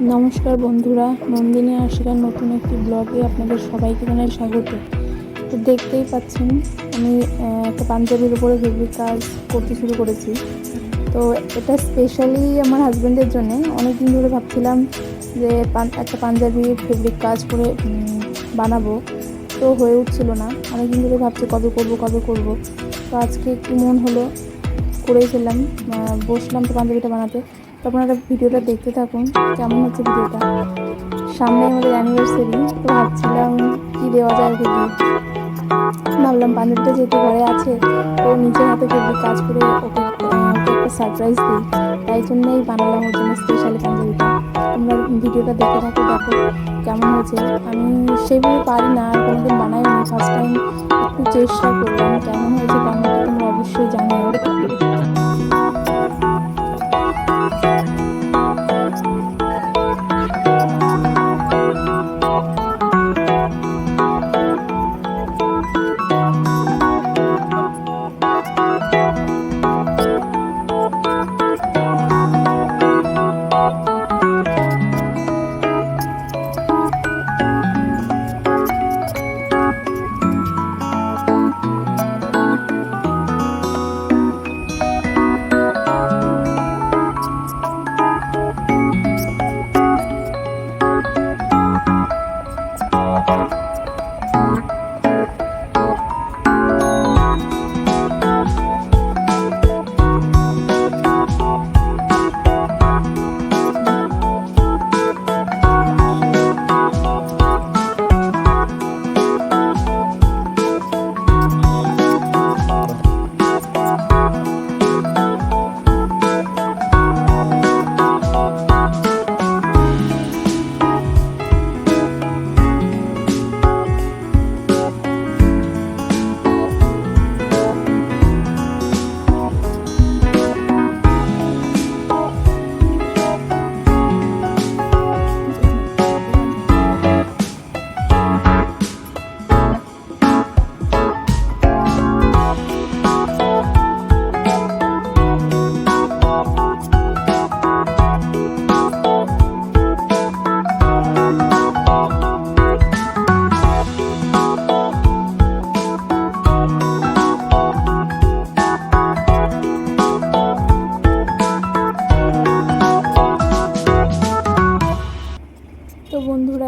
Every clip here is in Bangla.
নমস্কার বন্ধুরা, নন্দিনী আশিকার নতুন একটি ব্লগে আপনাদের সবাইকে জানাই স্বাগত। তো দেখতেই পাচ্ছেন, আমি একটা পাঞ্জাবির উপরে ফেব্রিক কাজ করতে শুরু করেছি। তো এটা স্পেশালি আমার হাজব্যান্ডের জন্যে। অনেক দিন ধরে ভাবছিলাম যে একটা পাঞ্জাবি ফেব্রিক কাজ করে বানাবো। তো হয়ে উঠছিল না। অনেক দিন ধরে ভাবছি কবে করব কবে করব। তো আজকে একটু মন হলো করেই ফেললাম বসলাম তো পাঞ্জাবিটা বানাতে। তো আপনারা ভিডিওটা দেখতে থাকুন, কেমন হচ্ছে ভিডিওটা। সামনে আমাদের অ্যানিভার্সারি তো ভাবছিলাম কী দেওয়া যায় গিফট ভাবলাম পাঞ্জাবিটা যেহেতু ঘরে আছে, তো নিজের হাতে ফেব্রিক কাজ করে ওকে একটা সারপ্রাইজ দিই। তাই জন্যই বানালাম ওর জন্য স্পেশালি পাঞ্জাবিটা। তোমরা ভিডিওটা দেখে থাকো, দেখো কেমন হয়েছে। আমি সেইভাবে পারি না, আর কোনোদিন বানাইনি ফার্স্ট টাইম একটু চেষ্টা করলাম, কেমন হয়েছে কেমন তোমরা অবশ্যই জানিও।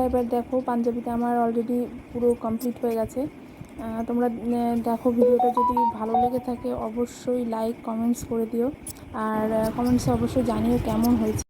এবার দেখো পাঞ্জাবিটা আমার অলরেডি পুরো কমপ্লিট হয়ে গেছে। তোমরা দেখো ভিডিওটা যদি ভালো লেগে থাকে অবশ্যই লাইক কমেন্টস করে দিও। আর কমেন্টসে অবশ্যই জানিও কেমন হয়েছে।